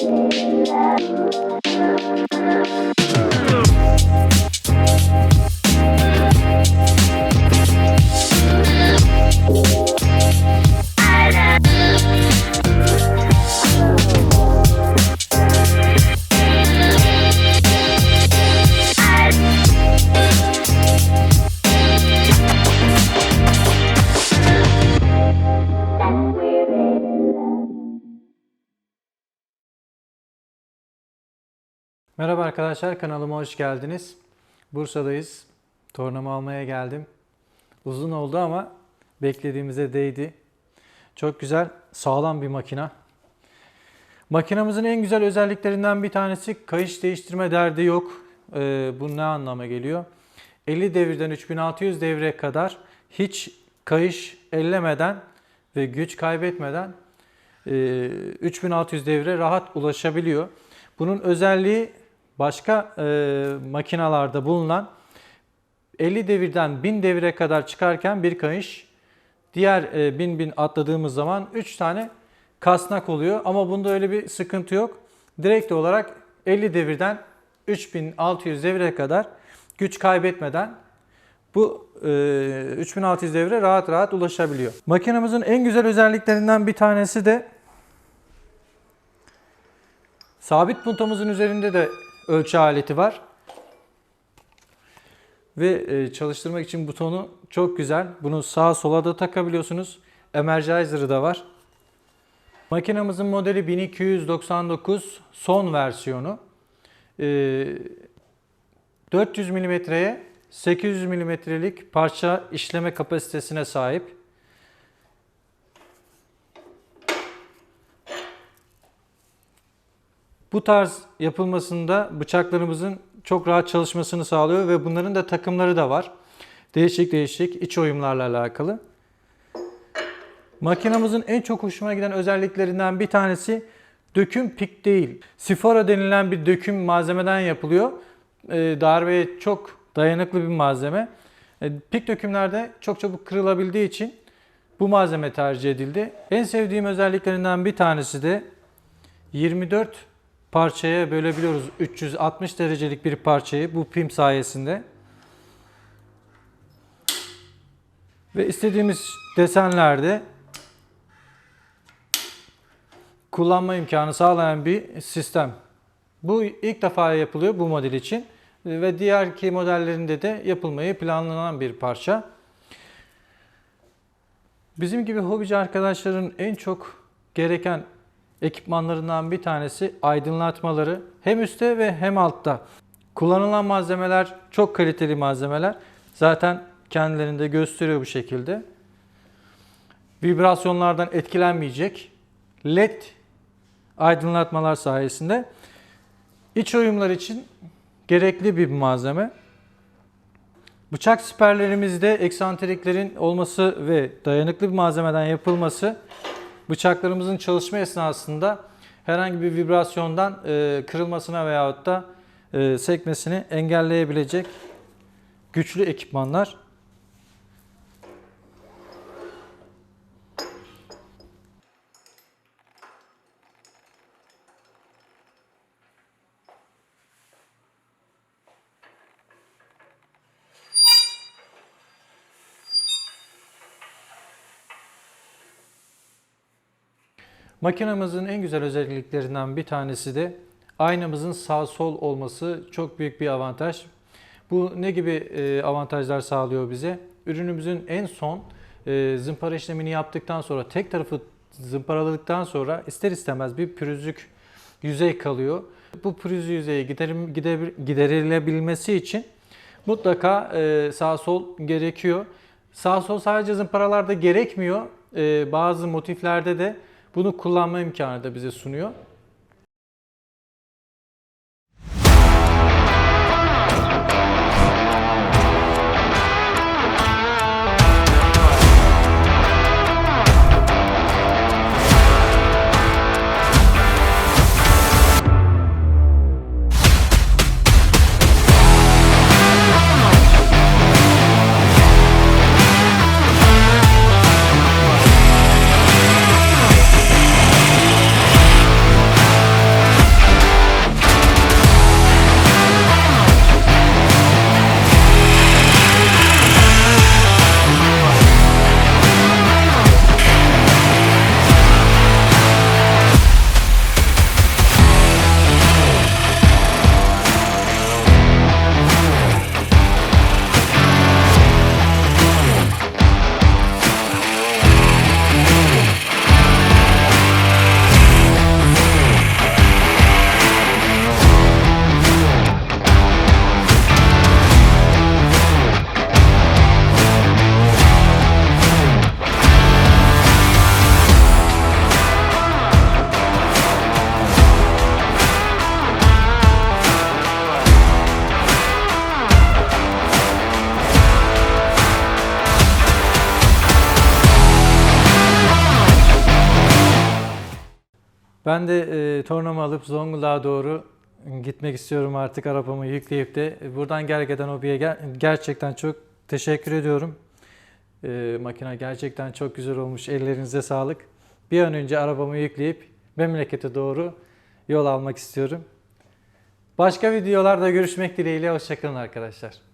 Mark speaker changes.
Speaker 1: Thank you. Merhaba arkadaşlar kanalıma hoş geldiniz. Bursa'dayız. Tornamı almaya geldim. Uzun oldu ama beklediğimize değdi. Çok güzel, sağlam bir makina. Makinamızın en güzel özelliklerinden bir tanesi kayış değiştirme derdi yok. Ee, bu ne anlama geliyor? 50 devirden 3600 devre kadar hiç kayış ellemeden ve güç kaybetmeden e, 3600 devre rahat ulaşabiliyor. Bunun özelliği başka e, makinalarda bulunan 50 devirden 1000 devire kadar çıkarken bir kayış diğer e, 1000 bin atladığımız zaman 3 tane kasnak oluyor ama bunda öyle bir sıkıntı yok. Direkt olarak 50 devirden 3600 devire kadar güç kaybetmeden bu e, 3600 devre rahat rahat ulaşabiliyor. Makinamızın en güzel özelliklerinden bir tanesi de sabit puntomuzun üzerinde de ölçü aleti var. Ve e, çalıştırmak için butonu çok güzel. Bunu sağa sola da takabiliyorsunuz. Energizer'ı da var. Makinamızın modeli 1299 son versiyonu. E, 400 mm'ye 800 mm'lik parça işleme kapasitesine sahip. Bu tarz yapılmasında bıçaklarımızın çok rahat çalışmasını sağlıyor ve bunların da takımları da var. Değişik değişik iç oyumlarla alakalı. Makinamızın en çok hoşuma giden özelliklerinden bir tanesi döküm pik değil. Sifora denilen bir döküm malzemeden yapılıyor. Ee, darbeye çok dayanıklı bir malzeme. Ee, pik dökümlerde çok çabuk kırılabildiği için bu malzeme tercih edildi. En sevdiğim özelliklerinden bir tanesi de 24 parçaya bölebiliyoruz. 360 derecelik bir parçayı bu pim sayesinde. Ve istediğimiz desenlerde kullanma imkanı sağlayan bir sistem. Bu ilk defa yapılıyor bu model için ve diğerki modellerinde de yapılmayı planlanan bir parça. Bizim gibi hobici arkadaşların en çok gereken ekipmanlarından bir tanesi aydınlatmaları hem üstte ve hem altta. Kullanılan malzemeler çok kaliteli malzemeler. Zaten kendilerinde gösteriyor bu şekilde. Vibrasyonlardan etkilenmeyecek LED aydınlatmalar sayesinde iç oyumlar için gerekli bir malzeme. Bıçak siperlerimizde eksantriklerin olması ve dayanıklı bir malzemeden yapılması bıçaklarımızın çalışma esnasında herhangi bir vibrasyondan e, kırılmasına veyahut da e, sekmesini engelleyebilecek güçlü ekipmanlar. Makinamızın en güzel özelliklerinden bir tanesi de aynamızın sağ sol olması çok büyük bir avantaj. Bu ne gibi e, avantajlar sağlıyor bize? Ürünümüzün en son e, zımpara işlemini yaptıktan sonra tek tarafı zımparaladıktan sonra ister istemez bir pürüzlük yüzey kalıyor. Bu pürüz yüzeyi giderilebilmesi için mutlaka e, sağ sol gerekiyor. Sağ sol sadece zımparalarda gerekmiyor. Bazı motiflerde de bunu kullanma imkanı da bize sunuyor. Ben de e, tornamı alıp Zonguldak'a doğru gitmek istiyorum artık arabamı yükleyip de. Buradan Gergedan Hobi'ye ger- gerçekten çok teşekkür ediyorum. E, makine gerçekten çok güzel olmuş. Ellerinize sağlık. Bir an önce arabamı yükleyip memlekete doğru yol almak istiyorum. Başka videolarda görüşmek dileğiyle. Hoşçakalın arkadaşlar.